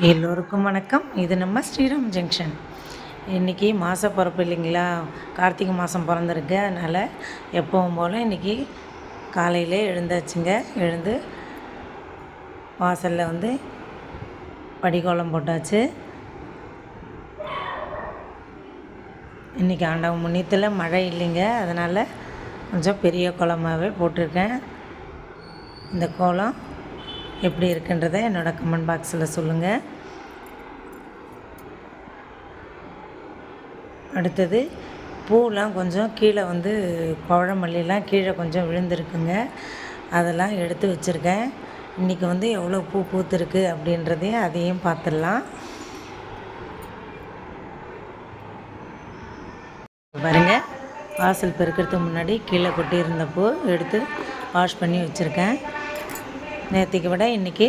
எல்லோருக்கும் வணக்கம். இது நம்ம ஸ்ரீராம் ஜங்ஷன். இன்றைக்கி மாத பிறப்பு இல்லைங்களா? கார்த்திகை மாதம் பிறந்திருக்கு. அதனால் எப்பவும் போல் இன்றைக்கி காலையிலே எழுந்தாச்சுங்க. எழுந்து வாசலில் வந்து படிக்கோலம் போட்டாச்சு. இன்றைக்கி ஆண்டவன் முன்னியத்தில் மழை இல்லைங்க. அதனால் கொஞ்சம் பெரிய கோலமாகவே போட்டிருக்கேன். இந்த கோலம் எப்படி இருக்குன்றதை என்னோடய கமெண்ட் பாக்ஸில் சொல்லுங்கள் அடுத்தது பூலாம் கொஞ்சம் கீழே வந்து பழமல்லிலாம் கீழே கொஞ்சம் விழுந்திருக்குங்க. அதெல்லாம் எடுத்து வச்சுருக்கேன். இன்றைக்கி வந்து எவ்வளோ பூ பூத்துருக்கு அப்படின்றதையும் அதையும் பார்த்துடலாம். பாருங்க வாசல் பெருக்கிறதுக்கு முன்னாடி கீழே கொட்டியிருந்த பூ எடுத்து வாஷ் பண்ணி வச்சுருக்கேன். நேற்றுக்கு விட இன்றைக்கி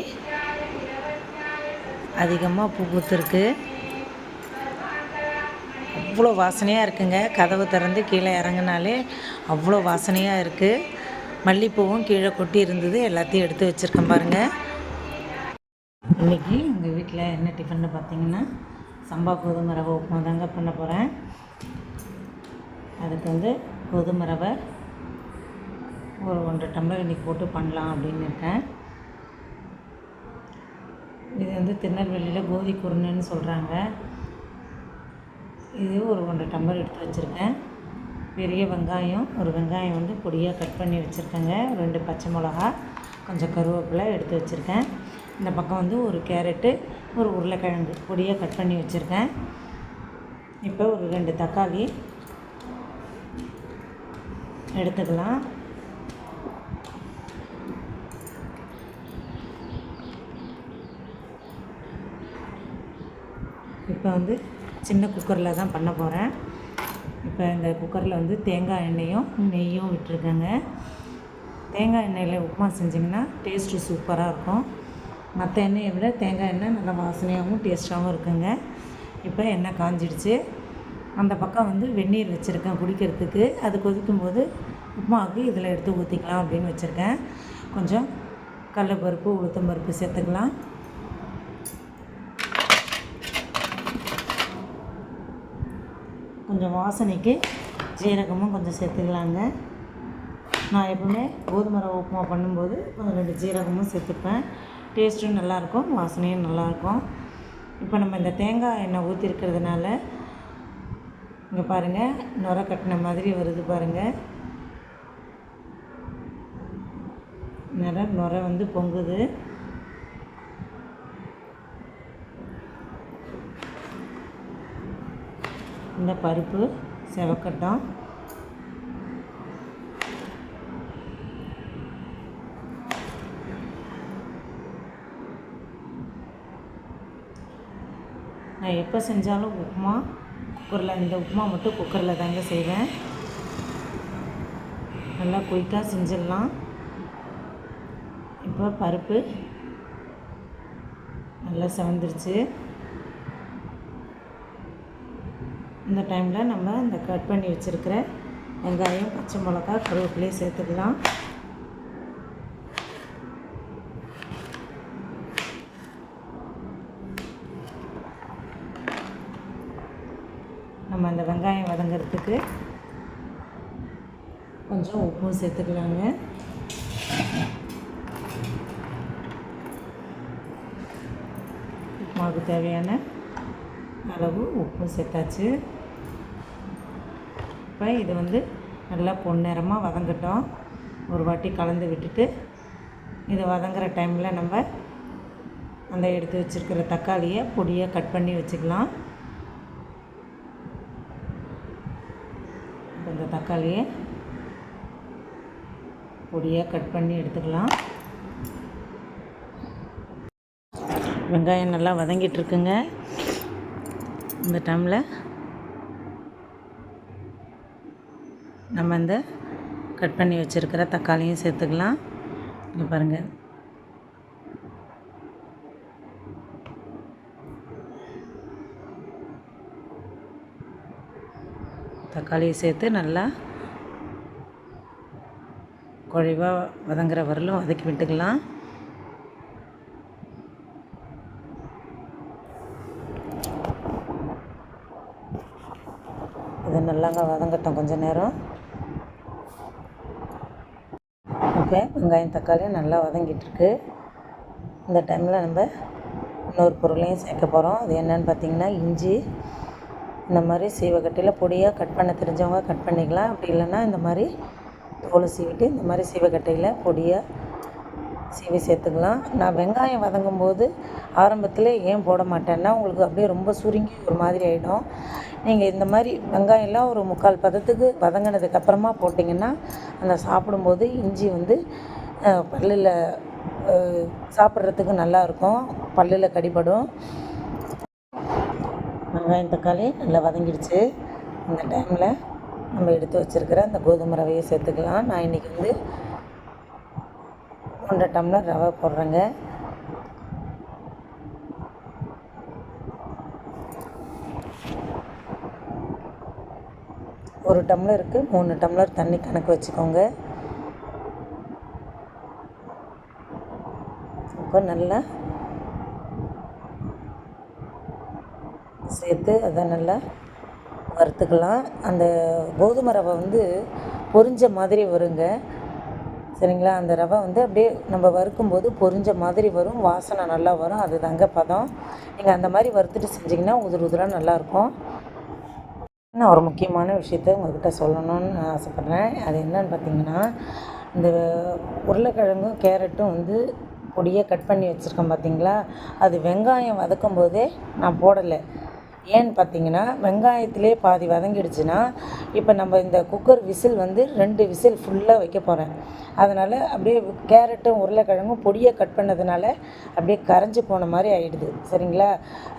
அதிகமாக பூ பூத்துருக்கு. அவ்வளோ வாசனையாக இருக்குங்க. கதவு திறந்து கீழே இறங்குனாலே அவ்வளோ வாசனையாக இருக்குது மல்லிப்பூவும் கீழே கொட்டி இருந்தது. எல்லாத்தையும் எடுத்து வச்சுருக்கேன் பாருங்கள் இன்றைக்கி எங்கள் வீட்டில் என்ன டிஃபன்னு பார்த்தீங்கன்னா சம்பா கோதுமை ரவை உப்புமா தாங்க பண்ண போகிறேன் அதுக்கு வந்து கோதுமை ரவை ஒரு ஒன்றரை டம்ளர் இன்றைக்கி போட்டு பண்ணலாம் அப்படின்னு இருக்கேன். இது வந்து திருநெல்வேலியில் கோதி குருணைன்னு சொல்கிறாங்க இது ஒரு ஒன்றரை டம்ளர் எடுத்து வச்சுருக்கேன். பெரிய வெங்காயம் ஒரு வெங்காயம் வந்து பொடியாக கட் பண்ணி வச்சுருக்கேங்க. ரெண்டு பச்சை மிளகா கொஞ்சம் கருவேப்பிலை எடுத்து வச்சுருக்கேன். இந்த பக்கம் வந்து ஒரு கேரட்டு ஒரு உருளைக்கிழங்கு பொடியாக கட் பண்ணி வச்சுருக்கேன். இப்போ ஒரு ரெண்டு தக்காளி எடுத்துக்கலாம். இப்போ வந்து சின்ன குக்கரில் தான் பண்ண போகிறேன். இப்போ இந்த குக்கரில் வந்து தேங்காய் எண்ணெயும் நெய்யும் விட்டுருக்கேங்க. தேங்காய் எண்ணெயில் உப்புமா செஞ்சிங்கன்னா டேஸ்ட்டு சூப்பராக இருக்கும். மற்ற எண்ணெயை விட தேங்காய் எண்ணெய் நல்லா வாசனையாகவும் டேஸ்ட்டாகவும் இருக்குங்க. இப்போ எண்ணெய் காஞ்சிடுச்சு. அந்த பக்கம் வந்து வெந்நீர் வச்சுருக்கேன் குடிக்கிறதுக்கு. அது கொதிக்கும்போது உப்புமாவுக்கு இதில் எடுத்து ஊற்றிக்கலாம் அப்படின்னு வச்சுருக்கேன். கொஞ்சம் கடலப்பருப்பு உளுத்தம் பருப்பு சேர்த்துக்கலாம். கொஞ்சம் வாசனைக்கு ஜீரகமும் கொஞ்சம் சேர்த்துக்கலாங்க. நான் எப்பவுமே கோதுமை ரவை உப்புமா பண்ணும்போது கொஞ்சம் ரெண்டு ஜீரகமும் சேர்த்துப்பேன். டேஸ்ட்டும் நல்லாயிருக்கும் வாசனையும் நல்லாயிருக்கும். இப்போ நம்ம இந்த தேங்காய் எண்ணெய் ஊற்றிருக்கிறதுனால இங்கே பாருங்கள் நுர கட்டின மாதிரி வருது பாருங்கள் நிறைய நுர வந்து பொங்குது. இந்த பருப்பு செவக்கட்டும். நான் எப்போ செஞ்சாலும் உப்புமா குக்கரில் இந்த உப்புமா மட்டும் குக்கரில் தாங்க செய்வேன். நல்லா குயிக்காக செஞ்சிடலாம். இப்போ பருப்பு நல்லா செவந்துருச்சு. இந்த டைமில் நம்ம இந்த கட் பண்ணி வச்சுருக்கிற வெங்காயம் பச்சை மிளகா கருவேப்பிலையும் சேர்த்துக்கலாம். நம்ம அந்த வெங்காயம் வதங்கிறதுக்கு கொஞ்சம் உப்பும் சேர்த்துக்கலாங்க. உப்புமாவுக்கு தேவையான அளவு உப்பும் சேர்த்தாச்சு. இப்போ இது வந்து நல்லா பொன்னிறமாக வதங்கட்டும். ஒரு வாட்டி கலந்து விட்டுட்டு இது வதங்குற டைமில் நம்ம அந்த எடுத்து வச்சுருக்கிற தக்காளியை பொடியாக கட் பண்ணி வச்சுக்கலாம். அந்த இந்த தக்காளியை பொடியாக கட் பண்ணி எடுத்துக்கலாம். வெங்காயம் நல்லா வதங்கிட்டு இருக்குங்க. இந்த டைமில் நம்ம இந்த கட் பண்ணி வச்சுருக்கிற தக்காளியும் சேர்த்துக்கலாம். இங்கே பாருங்கள் தக்காளியை சேர்த்து நல்லா குழைவாக வதங்குற வரலும் வதக்கி விட்டுக்கலாம். இது நல்லாங்க வதங்கட்டோம் கொஞ்சம் நேரம். இப்போ வெங்காயம் தக்காளி நல்லா வதங்கிட்டுருக்கு. இந்த டைமில் நம்ம இன்னொரு பொருளையும் சேர்க்க போகிறோம் அது என்னென்னு பார்த்தீங்கன்னா இஞ்சி. இந்த மாதிரி சீவக்கட்டையில் பொடியாக கட் பண்ண தெரிஞ்சவங்க கட் பண்ணிக்கலாம். அப்படி இல்லைன்னா இந்த மாதிரி தோலை சீவிட்டு இந்த மாதிரி சீவக்கட்டையில் பொடியாக சீவி சேர்த்துக்கலாம். நான் வெங்காயம் வதங்கும் போது ஆரம்பத்தில் ஏன் போட மாட்டேன்னா உங்களுக்கு அப்படியே ரொம்ப சுருங்கி ஒரு மாதிரி ஆகிடும் நீங்கள் இந்த மாதிரி வெங்காயம்லாம் ஒரு முக்கால் பதத்துக்கு வதங்கினதுக்கு அப்புறமா போட்டிங்கன்னா அந்த சாப்பிடும்போது இஞ்சி வந்து பல்லில் சாப்பிட்றதுக்கு நல்லாயிருக்கும் பல்லில் கடிபடும். வெங்காயம் தக்காளி நல்லா வதங்கிடுச்சு. இந்த டைமில் நம்ம எடுத்து வச்சுருக்கிற அந்த கோதுமை ரவையை சேர்த்துக்கலாம். நான் இன்றைக்கி வந்து ஒன்றரை டம்ளர் ரவை போடுறேங்க. ஒரு டம்ளருக்கு மூணு டம்ளர் தண்ணி கணக்கு வச்சுக்கோங்க. இப்போ நல்லா சேர்த்து அதை நல்லா வறுத்துக்கலாம். அந்த கோதுமை ரவை வந்து பொரிஞ்ச மாதிரி வருங்க. சரிங்களா? அந்த ரவை வந்து அப்படியே நம்ம வறுக்கும்போது பொரிஞ்ச மாதிரி வரும். வாசனை நல்லா வரும். அது தாங்க பதம். நீங்கள் அந்த மாதிரி வறுத்துட்டு செஞ்சிங்கன்னா உதிர் உதிராக நல்லாயிருக்கும் நான் ஒரு முக்கியமான விஷயத்த உங்கள்கிட்ட சொல்லணும்னு நான் ஆசைப்பட்றேன். அது என்னன்னு பார்த்தீங்கன்னா இந்த உருளைக்கிழங்கும் கேரட்டும் வந்து பொடியாக கட் பண்ணி வச்சுருக்கேன் பார்த்தீங்களா? அது வெங்காயம் வதக்கும் போதே நான் போடலை. ஏன்னு பார்த்தீங்கன்னா வெங்காயத்திலே பாதி வதங்கிடுச்சுன்னா இப்போ நம்ம இந்த குக்கர் விசில் வந்து ரெண்டு விசில் ஃபுல்லாக வைக்க போகிறேன் அதனால் அப்படியே கேரட்டும் உருளைக்கிழங்கும் பொடியை கட் பண்ணதுனால அப்படியே கரைஞ்சி போன மாதிரி ஆகிடுது சரிங்களா?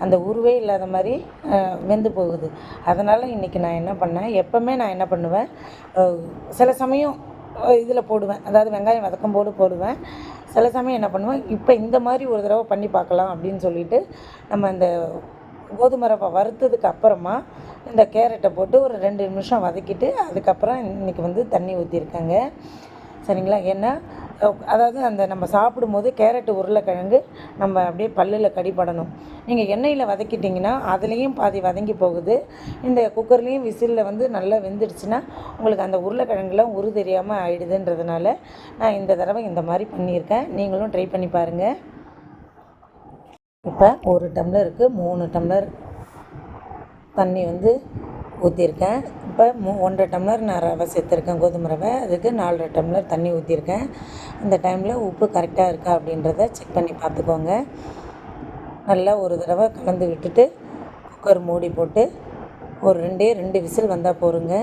அந்த உருவே இல்லாத மாதிரி வெந்து போகுது. அதனால் இன்றைக்கி நான் என்ன பண்ணேன் எப்போவுமே நான் என்ன பண்ணுவேன் சில சமயம் இதில் போடுவேன். அதாவது வெங்காயம் வதக்கும் போது போடுவேன். சில சமயம் என்ன பண்ணுவேன் இப்போ இந்த மாதிரி ஒரு தடவை பண்ணி பார்க்கலாம் அப்படின்னு சொல்லிட்டு நம்ம இந்த கோதுமை ரவை வறுத்ததுக்கு அப்புறமா இந்த கேரட்டை போட்டு ஒரு ரெண்டு நிமிஷம் வதக்கிட்டு அதுக்கப்புறம் இன்றைக்கி வந்து தண்ணி ஊற்றிருக்காங்க சரிங்களா? ஏன்னா அதாவது அந்த நம்ம சாப்பிடும்போது கேரட்டு உருளைக்கிழங்கு நம்ம அப்படியே பல்லில் கடிப்படணும் நீங்கள் எண்ணெயில் வதக்கிட்டிங்கன்னா அதுலேயும் பாதி வதங்கி போகுது. இந்த குக்கர்லேயும் விசிலில் வந்து நல்லா வெந்துடுச்சுன்னா உங்களுக்கு அந்த உருளைக்கிழங்குலாம் உரு தெரியாமல் ஆயிடுதுன்றதுனால நான் இந்த தடவை இந்த மாதிரி பண்ணியிருக்கேன். நீங்களும் ட்ரை பண்ணி பாருங்கள் இப்போ ஒரு டம்ளருக்கு மூணு டம்ளர் தண்ணி வந்து ஊற்றிருக்கேன் இப்போ மூ ஒன்றரை டம்ளர் நான் ரவை சேர்த்துருக்கேன் கோதுமை ரவை. அதுக்கு நாலரை டம்ளர் தண்ணி ஊற்றிருக்கேன் இந்த டைமில் உப்பு கரெக்டாக இருக்கா அப்படின்றத செக் பண்ணி பார்த்துக்கோங்க. நல்லா ஒரு தடவை கலந்து விட்டுட்டு குக்கர் மூடி போட்டு ஒரு ரெண்டே ரெண்டு விசில் வந்தால் போருங்க.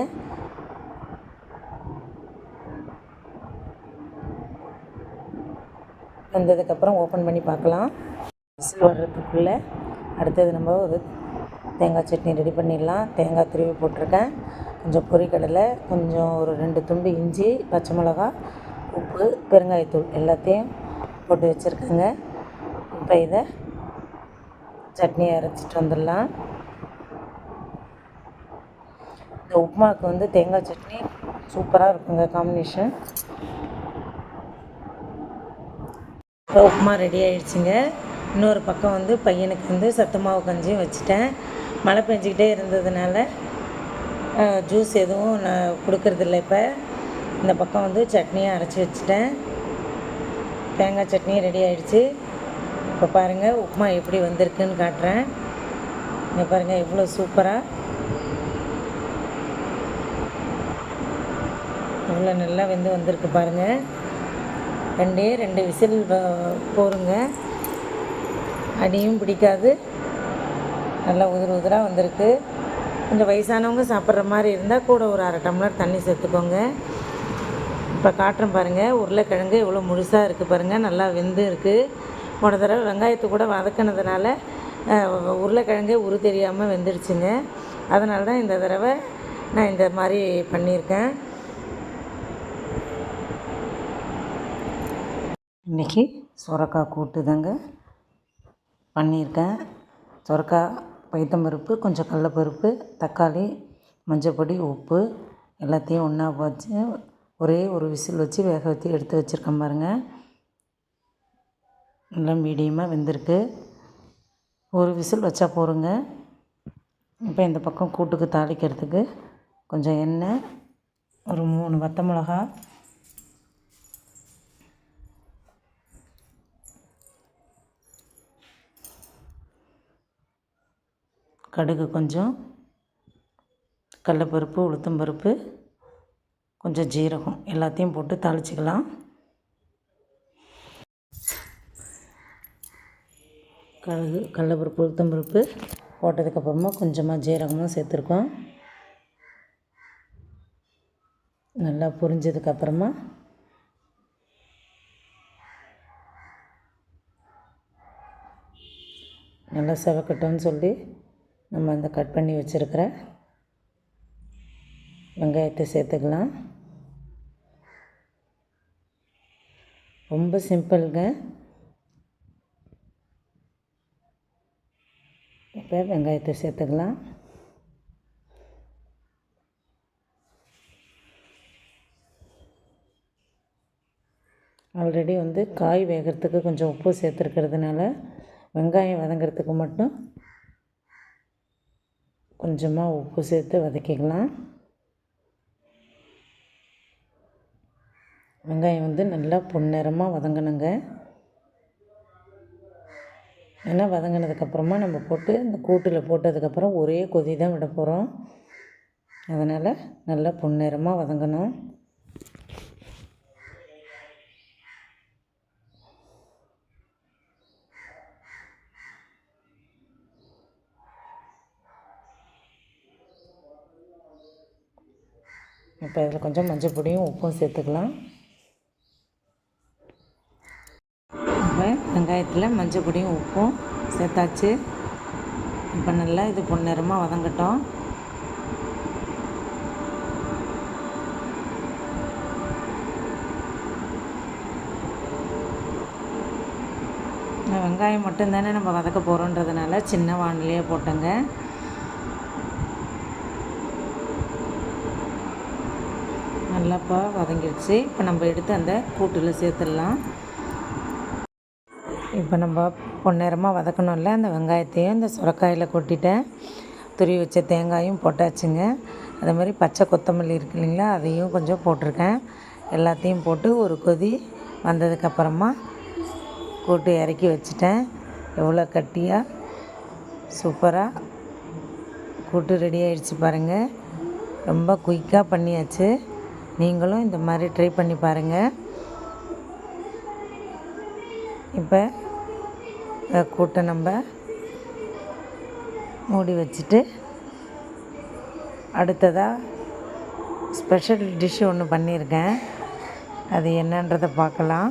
வந்ததுக்கப்புறம் ஓப்பன் பண்ணி பார்க்கலாம். விசில் வர்றதுக்குள்ளே அடுத்தது நம்ம ஒரு தேங்காய் சட்னி ரெடி பண்ணிடலாம். தேங்காய் திருவி போட்டிருக்கேன். கொஞ்சம் பொரிக்கடலை கொஞ்சம் ஒரு ரெண்டு துண்டு இஞ்சி பச்சை மிளகா உப்பு பெருங்காயத்தூள் எல்லாத்தையும் போட்டு வச்சுருக்கேங்க. இப்போ இதை சட்னியை அரைச்சிட்டு வந்துடலாம். இந்த உப்புமாவுக்கு வந்து தேங்காய் சட்னி சூப்பராக இருக்குங்க காம்பினேஷன். இப்போ உப்புமா ரெடி ஆயிடுச்சுங்க. இன்னொரு பக்கம் வந்து பையனுக்கு வந்து சத்து மாவு கஞ்சியும் வச்சுட்டேன். மழை பெஞ்சிக்கிட்டே இருந்ததுனால ஜூஸ் எதுவும் நான் கொடுக்கறதில்ல இப்போ. இந்த பக்கம் வந்து சட்னியும் அரைச்சி வச்சுட்டேன். தேங்காய் சட்னியும் ரெடி ஆகிடுச்சு இப்போ பாருங்கள் உப்புமா எப்படி வந்திருக்குன்னு காட்டுறேன். இங்கே பாருங்கள் எவ்வளோ சூப்பராக இவ்வளோ நல்லா வெந்து வந்திருக்கு பாருங்கள் ரெண்டே ரெண்டு விசில் போருங்க அடியும் பிடிக்காது. நல்லா உதிர் உதிராக வந்திருக்கு. கொஞ்சம் வயசானவங்க சாப்பிட்ற மாதிரி இருந்தால் கூட ஒரு அரை டம்ளர் தண்ணி சேர்த்துக்கோங்க. இப்போ காட்டுறேன் பாருங்கள் உருளைக்கிழங்கு எவ்வளோ முழுசாக இருக்குது பாருங்கள் நல்லா வெந்து இருக்குது போன தடவை வெங்காயத்தை கூட வதக்கினதுனால உருளைக்கிழங்கே உரு தெரியாமல் வெந்துடுச்சுங்க. அதனால தான் இந்த தடவை நான் இந்த மாதிரி பண்ணியிருக்கேன். இன்றைக்கி சுரக்காய் கூட்டு தாங்க பண்ணியிருக்கேன். சுரக்காய் பைத்தம்பருப்பு கொஞ்சம் கடலப்பருப்பு தக்காளி மஞ்சப்பொடி உப்பு எல்லாத்தையும் ஒன்றா வச்சு ஒரே ஒரு விசில் வச்சு வேக வச்சு எடுத்து வச்சுருக்கேன் பாருங்கள் நல்லா மீடியமாக வெந்திருக்கு. ஒரு விசில் வச்சா போருங்க. இப்போ இந்த பக்கம் கூட்டுக்கு தாளிக்கிறதுக்கு கொஞ்சம் எண்ணெய் ஒரு மூணு வத்த மிளகா கடுகு கொஞ்சம் கடலப்பருப்பு உளுத்தம்பருப்பு கொஞ்சம் ஜீரகம் எல்லாத்தையும் போட்டு தாளிச்சிக்கலாம். கடுகு கடலப்பருப்பு உளுத்தம்பருப்பு போட்டதுக்கப்புறமா கொஞ்சமாக ஜீரகமும் சேர்த்துருக்கோம். நல்லா புரிஞ்சதுக்கப்புறமா நல்லா செவக்கட்டும்னு சொல்லி நம்ம அந்த கட் பண்ணி வச்சுருக்கிற வெங்காயத்தை சேர்த்துக்கலாம். ரொம்ப சிம்பிளுங்க. இப்போ வெங்காயத்தை சேர்த்துக்கலாம். ஆல்ரெடி வந்து காய் வேகிறதுக்கு கொஞ்சம் உப்பு சேர்த்துருக்கிறதுனால வெங்காயம் வதங்கிறதுக்கு மட்டும் கொஞ்சமாக உப்பு சேர்த்து வதக்கிக்கலாம். வெங்காயம் வந்து நல்லா பொன்னிறமாக வதங்கணுங்க. ஏன்னா வதங்கினதுக்கப்புறமா நம்ம போட்டு இந்த கூட்டில் போட்டதுக்கப்புறம் ஒரே கொதி தான் விட போகிறோம் அதனால் நல்லா பொன்னிறமாக வதங்கணும். இப்போ இதில் கொஞ்சம் மஞ்சள் பொடியும் உப்பும் சேர்த்துக்கலாம். இப்போ வெங்காயத்தில் மஞ்சள் பொடியும் உப்பும் சேர்த்தாச்சு. இப்போ நல்லா இது பொன்னிறமாக வதங்கட்டும். வெங்காயம் மட்டும்தானே நம்ம வதக்க போகிறோன்றதுனால சின்ன வானிலையே போட்டேங்க. நல்லாப்பா வதங்கிடுச்சு. இப்போ நம்ம எடுத்து அந்த கூட்டில் சேர்த்துடலாம். இப்போ நம்ம பொன்னிறமாக வதக்கணும்ல அந்த வெங்காயத்தையும் இந்த சுரக்காயில் கொட்டிட்டேன் துருவி வச்ச தேங்காயும் போட்டாச்சுங்க. அதே மாதிரி பச்சை கொத்தமல்லி இருக்கு இல்லைங்களா அதையும் கொஞ்சம் போட்டிருக்கேன். எல்லாத்தையும் போட்டு ஒரு கொதி வந்ததுக்கப்புறமா கூட்டு இறக்கி வச்சுட்டேன். எவ்வளோ கட்டியாக சூப்பராக கூட்டு ரெடி ஆகிடுச்சு பாருங்கள் ரொம்ப குயிக்காக பண்ணியாச்சு. நீங்களும் இந்த மாதிரி ட்ரை பண்ணி பாருங்கள் இப்போ கூட்டை நம்ம மூடி வச்சுட்டு அடுத்ததாக ஸ்பெஷல் டிஷ்ஷு ஒன்று பண்ணியிருக்கேன் அது என்னன்றதை பார்க்கலாம்.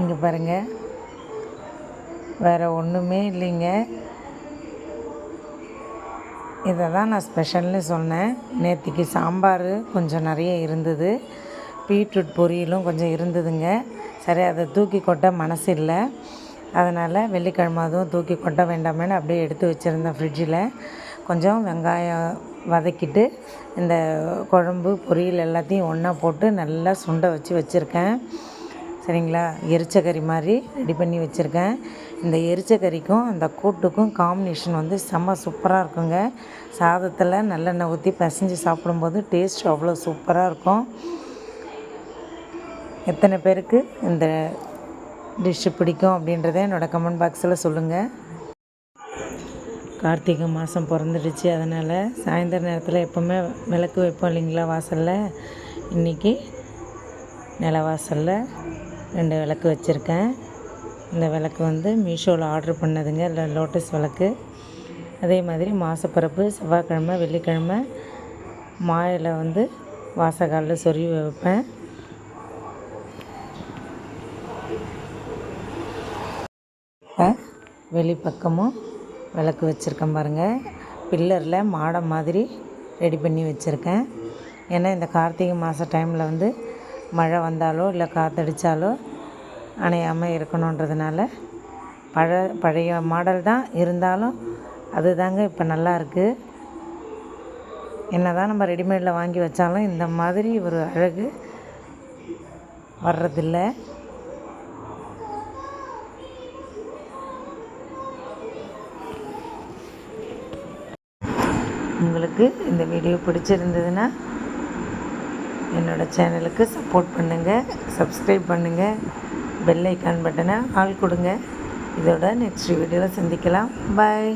இங்கே பாருங்கள் வேறு ஒன்றுமே இல்லைங்க. இதை தான் நான் ஸ்பெஷல்னு சொன்னேன். நேற்றுக்கு சாம்பார் கொஞ்சம் நிறைய இருந்தது. பீட்ரூட் பொரியலும் கொஞ்சம் இருந்ததுங்க. சரி அதை தூக்கி கொட்ட மனசு இல்லை. அதனால் வெள்ளிக்கிழமை அதுவும் தூக்கி கொட்ட வேண்டாமேன்னு அப்படியே எடுத்து வச்சுருந்தேன் ஃப்ரிட்ஜில் கொஞ்சம் வெங்காயம் வதக்கிட்டு இந்த குழம்பு பொரியல் எல்லாத்தையும் ஒன்றா போட்டு நல்லா சுண்டை வச்சு வச்சுருக்கேன். சரிங்களா? எரிச்சக்கறி மாதிரி ரெடி பண்ணி வச்சுருக்கேன். இந்த எரிச்சக்கறிக்கும் அந்த கூட்டுக்கும் காம்பினேஷன் வந்து செம்ம சூப்பராக இருக்குங்க. சாதத்தில் நல்லெண்ணெய் ஊற்றி பிசைஞ்சு சாப்பிடும்போது டேஸ்ட் அவ்வளோ சூப்பராக இருக்கும். எத்தனை பேருக்கு இந்த டிஷ்ஷு பிடிக்கும் அப்படின்றத என்னோடய கமெண்ட் பாக்ஸில் சொல்லுங்கள் கார்த்திகை மாதம் பிறந்துடுச்சு அதனால் சாயந்தர நேரத்தில் எப்போவுமே விளக்கு வைப்போம் இல்லைங்களா வாசலில்? இன்றைக்கி நில வாசலில் ரெண்டு விளக்கு வச்சுருக்கேன். இந்த விளக்கு வந்து மீஷோவில் ஆர்டர் பண்ணதுங்க இல்லை லோட்டஸ் விளக்கு. அதே மாதிரி மாதப்பிறப்பு செவ்வாய்க்கிழமை வெள்ளிக்கிழமை மாயில் வந்து வாசக்காலில் சொருவி வைப்பேன். வெளிப்பக்கமும் விளக்கு வச்சுருக்கேன் பாருங்கள் பில்லரில் மாடம் மாதிரி ரெடி பண்ணி வச்சுருக்கேன். ஏன்னா இந்த கார்த்திகை மாத டைமில் வந்து மழை வந்தாலோ இல்லை காற்றடிச்சாலோ அணையாமல் இருக்கணுன்றதுனால பழ பழைய மாடல் தான் இருந்தாலும் அது தாங்க இப்போ நல்லாயிருக்கு என்ன தான் நம்ம ரெடிமேடில் வாங்கி வச்சாலும் இந்த மாதிரி ஒரு அழகு வர்றதில்லை. உங்களுக்கு இந்த வீடியோ பிடிச்சிருந்ததுன்னா என்னோடய சேனலுக்கு சப்போர்ட் பண்ணுங்கள் சப்ஸ்கிரைப் பண்ணுங்கள் பெல் ஐக்கான் பட்டனை ஆள் கொடுங்க. இதோட நெக்ஸ்ட் வீடியோவில் சந்திக்கலாம். பாய்